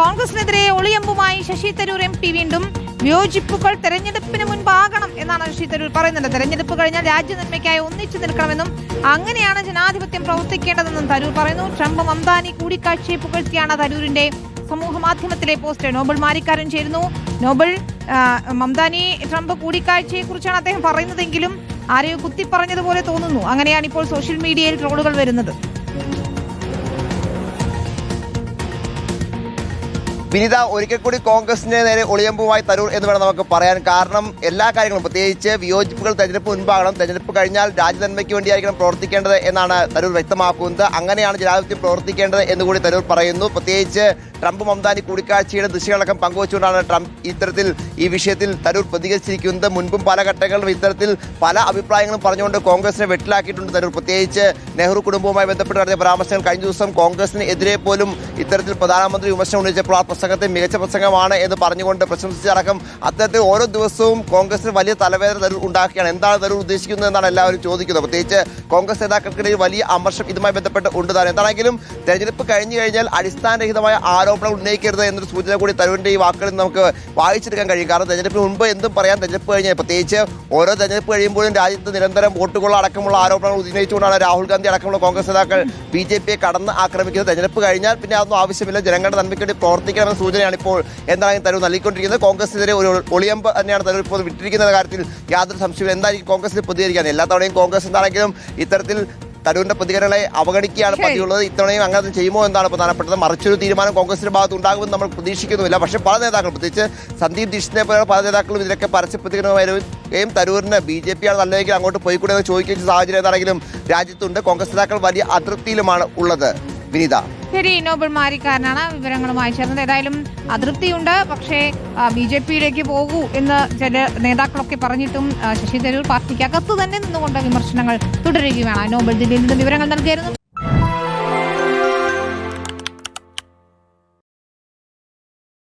കോൺഗ്രസിനെതിരെ ഒളിയമ്പുമായി Shashi Tharoor M P വീണ്ടും വിയോജിപ്പുകൾ തെരഞ്ഞെടുപ്പിന് മുൻപാകണം എന്നാണ് ശശി തരൂർ പറയുന്നത്. തെരഞ്ഞെടുപ്പ് കഴിഞ്ഞാൽ രാജ്യനന്മയ്ക്കായി ഒന്നിച്ചു നിൽക്കണമെന്നും അങ്ങനെയാണ് ജനാധിപത്യം പ്രവർത്തിക്കേണ്ടതെന്നും തരൂർ പറയുന്നു. ട്രംപ് മംതാനി കൂടിക്കാഴ്ചയെ പുകഴ്ത്തിയാണ് തരൂരിന്റെ സമൂഹ മാധ്യമത്തിലെ പോസ്റ്റ് നോബൽ മാരിക്കാരൻ ചേരുന്നു. നോബൽ മംദാനി ട്രംപ് കൂടിക്കാഴ്ചയെ കുറിച്ചാണ് അദ്ദേഹം പറയുന്നതെങ്കിലും ആരെയോ കുത്തി പറഞ്ഞതുപോലെ തോന്നുന്നു. അങ്ങനെയാണ് ഇപ്പോൾ സോഷ്യൽ മീഡിയയിൽ ട്രോളുകൾ വരുന്നത്. വിനിത ഒരിക്കൽ കൂടി കോൺഗ്രസിന് നേരെ ഒളിയമ്പുമായി തരൂർ എന്ന് വേണം നമുക്ക് പറയാൻ. കാരണം എല്ലാ കാര്യങ്ങളും പ്രത്യേകിച്ച് വിയോജിപ്പുകൾ തെരഞ്ഞെടുപ്പ് മുൻപാകണം തെരഞ്ഞെടുപ്പ് കഴിഞ്ഞാൽ രാജ്യനന്മയ്ക്ക് വേണ്ടിയായിരിക്കണം പ്രവർത്തിക്കേണ്ടത് എന്നാണ് തരൂർ വ്യക്തമാക്കുന്നത്. അങ്ങനെയാണ് ജനാധിപത്യം പ്രവർത്തിക്കേണ്ടത് എന്ന് കൂടി തരൂർ പറയുന്നു. പ്രത്യേകിച്ച് ട്രംപ് മംതാനി കൂടിക്കാഴ്ചയുടെ ദൃശ്യങ്ങളടക്കം പങ്കുവച്ചുകൊണ്ടാണ് ട്രംപ് ഇത്തരത്തിൽ ഈ വിഷയത്തിൽ തരൂർ പ്രതികരിച്ചിരിക്കുന്നത്. മുൻപും പല ഘട്ടങ്ങളിലും ഇത്തരത്തിൽ പല അഭിപ്രായങ്ങളും പറഞ്ഞുകൊണ്ട് കോൺഗ്രസിനെ വെട്ടിലാക്കിയിട്ടുണ്ട് തരൂർ. പ്രത്യേകിച്ച് നെഹ്റു കുടുംബവുമായി ബന്ധപ്പെട്ട് നടത്തിയ പരാമർശങ്ങൾ കഴിഞ്ഞ ദിവസം കോൺഗ്രസിന് എതിരെ പോലും ഇത്തരത്തിൽ പ്രധാനമന്ത്രി വിമർശനം ഉന്നയിച്ചപ്പോൾ ആ പ്രസംഗത്തെ മികച്ച പ്രസംഗമാണ് എന്ന് പറഞ്ഞുകൊണ്ട് പ്രശംസിച്ചടക്കം അദ്ദേഹത്തെ ഓരോ ദിവസവും കോൺഗ്രസിന് വലിയ തലവേദന തരൂർ ഉണ്ടാക്കുകയാണ്. എന്താണ് തരൂർ ഉദ്ദേശിക്കുന്നത് എന്നാണ് എല്ലാവരും ചോദിക്കുന്നത്. പ്രത്യേകിച്ച് കോൺഗ്രസ് നേതാക്കൾക്കിടയിൽ വലിയ അമർഷം ഇതുമായി ബന്ധപ്പെട്ട് ഉണ്ട് താൻ എന്താണെങ്കിലും തെരഞ്ഞെടുപ്പ് കഴിഞ്ഞു കഴിഞ്ഞാൽ അടിസ്ഥാനരഹിതമായ ആരോപണങ്ങൾ ഉന്നയിക്കരുത് എന്നൊരു സൂചന കൂടി തരൂരിന്റെ ഈ വാക്കുകളിൽ നമുക്ക് വായിച്ചെടുക്കാൻ കഴിയും. കാരണം തെരഞ്ഞെടുപ്പിന് മുൻപ് എന്തും പറയാൻ തെരഞ്ഞെടുപ്പ് കഴിഞ്ഞാൽ പ്രത്യേകിച്ച് ഓരോ തെരഞ്ഞെടുപ്പ് കഴിയുമ്പോഴും രാജ്യത്ത് നിരന്തരം വോട്ടുകൾ അടക്കമുള്ള ആരോപണങ്ങൾ ഉന്നയിച്ചുകൊണ്ടാണ് രാഹുൽ ഗാന്ധി അടക്കമുള്ള കോൺഗ്രസ് നേതാക്കൾ ബി ജെ പിയെ കടന്ന് ആക്രമിക്കുന്നത്. തെരഞ്ഞെടുപ്പ് കഴിഞ്ഞാൽ പിന്നെ അതൊന്നും ആവശ്യമില്ല. ജനങ്ങളുടെ നന്മയ്ക്ക് വേണ്ടി പ്രവർത്തിക്കണമെന്ന സൂചനയാണ് ഇപ്പോൾ എന്താണ് തരൂർ നൽകിക്കൊണ്ടിരിക്കുന്നത്. കോൺഗ്രസിനെതിരെ ഒരു ഒളിയമ്പ് തന്നെയാണ് തരൂർ ഇപ്പോൾ വിട്ടിരിക്കുന്ന കാര്യത്തിൽ യാതൊരു സംശയവും എന്തായിരിക്കും കോൺഗ്രസിന് പ്രതികരിക്കാൻ എല്ലാ തവണയും കോൺഗ്രസ് എന്താണെങ്കിലും ഇത്തരത്തിൽ തരൂരിന്റെ പ്രതികരണങ്ങളെ അവഗണിക്കുകയാണ് പതിയുള്ളത് പതിവുള്ളത്. ഇത്തവണയും അങ്ങനെ ചെയ്യുമോ എന്നാണ് പ്രധാനപ്പെട്ടത്. മറിച്ചൊരു തീരുമാനം കോൺഗ്രസിന്റെ ഭാഗത്ത് ഉണ്ടാകുമെന്ന് നമ്മൾ പ്രതീക്ഷിക്കുന്നുമില്ല. പക്ഷേ പല നേതാക്കളും പ്രത്യേകിച്ച് സന്ദീപ് ദീക്ഷിനെ പോലെയുള്ള പല നേതാക്കളും ഇതിലൊക്കെ പരസ്യ പ്രതികരണമായും തരൂരിന് ബി ജെ പി ആണ് നല്ലതെങ്കിൽ അങ്ങോട്ട് പോയിക്കൂടെ എന്ന് ചോദിക്കുന്ന സാഹചര്യം ഏതാണെങ്കിലും രാജ്യത്തുണ്ട്. കോൺഗ്രസ് നേതാക്കൾ വലിയ അതൃപ്തിയിലുമാണ് ഉള്ളത്. വിനീത. ശരി നോബിൾ മാരിക്കാരനാണ്. വിവരങ്ങളുമായി ചേർന്നത്. ഏതായാലും അതൃപ്തിയുണ്ട്. പക്ഷേ ബി ജെ പിയിലേക്ക് പോകൂ എന്ന് ചില നേതാക്കളൊക്കെ പറഞ്ഞിട്ടും ശശി തരൂർ പാർട്ടിക്ക് തന്നെ നിന്നുകൊണ്ട് വിമർശനങ്ങൾ തുടരുകയാണ്. നോബിൾ ദില്ലിയിൽ നിന്ന് വിവരങ്ങൾ നൽകിയിരുന്നു